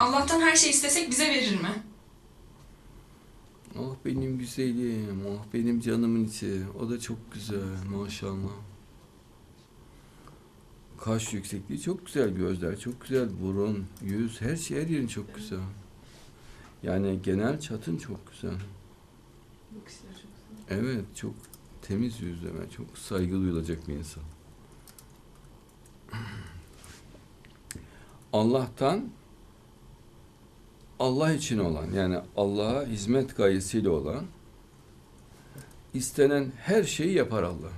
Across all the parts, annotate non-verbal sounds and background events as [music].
Allah'tan her şey istesek bize verir mi? Ah benim güzelim, ah benim canımın içi. O da çok güzel maşallah. Kaş yüksekliği çok güzel, gözler çok güzel, burun, yüz, her şey her yerin çok güzel. Yani genel çatın çok güzel. Evet, çok temiz yüzlü ve çok saygı duyulacak bir insan. [clears throat] Allah'tan Allah için olan yani Allah'a hizmet gayesiyle olan istenen her şeyi yapar Allah.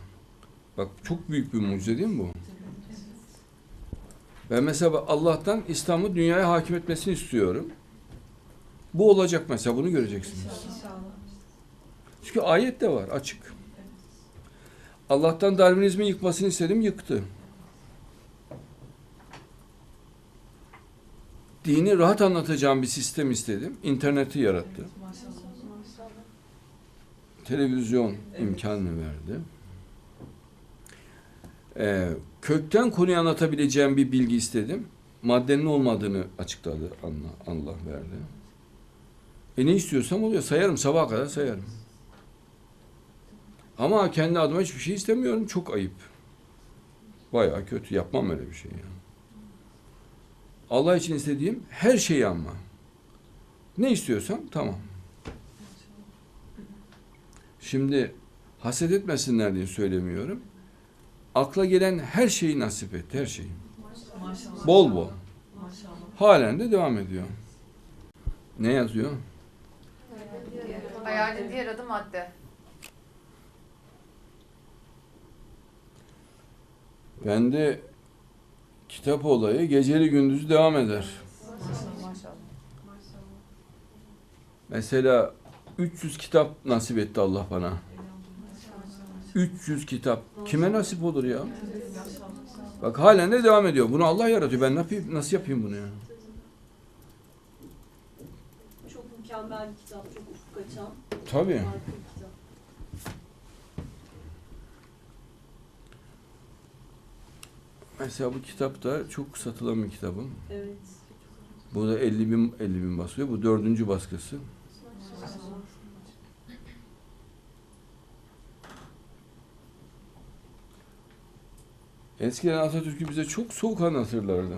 Bak çok büyük bir mucize değil mi bu? Ben mesela Allah'tan İslam'ı dünyaya hakim etmesini istiyorum. Bu olacak mesela bunu göreceksiniz. Çünkü ayet de var açık. Allah'tan Darwinizmi yıkmasını istedim yıktı. Dini rahat anlatacağım bir sistem istedim. İnterneti yarattı. Televizyon imkanını verdi. Ee, kökten konuyu anlatabileceğim bir bilgi istedim. Maddenin olmadığını açıkladı Allah, Allah verdi. E ne istiyorsam oluyor. Sayarım sabaha kadar sayarım. Ama kendi adıma hiçbir şey istemiyorum. Çok ayıp. Bayağı kötü. Yapmam öyle bir şey yani. Allah için istediğim her şeyi ama. Ne istiyorsam tamam. Şimdi haset etmesinler diye söylemiyorum. Akla gelen her şeyi nasip et, her şeyi. Maşallah. Bol bol. Maşallah. Halen de devam ediyor. Ne yazıyor? Hayalin diğer adı madde. Bende kitap olayı geceli gündüzü devam eder. Maşallah. Mesela 300 kitap nasip etti Allah bana. 300 kitap. Kime nasip olur ya? Bak halen de devam ediyor. Bunu Allah yaratıyor. Ben ne yapayım, nasıl yapayım bunu ya? Çok mükemmel bir kitap, çok ufuk açan. Tabii. Harika bir kitap. Mesela bu kitap da çok satılan bir kitabım. Evet. Bu da 50 bin, 50 bin basıyor. Bu dördüncü baskısı. Eskiden Atatürk'ü bize çok soğuk anlatırlardı.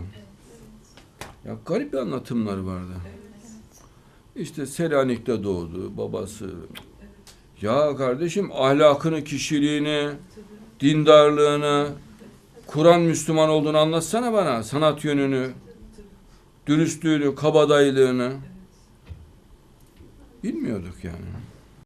Ya garip bir anlatımları vardı. İşte Selanik'te doğdu babası. Ya kardeşim ahlakını, kişiliğini, dindarlığını, Kur'an Müslüman olduğunu anlatsana bana. Sanat yönünü, dürüstlüğünü, kabadaylığını. Bilmiyorduk yani.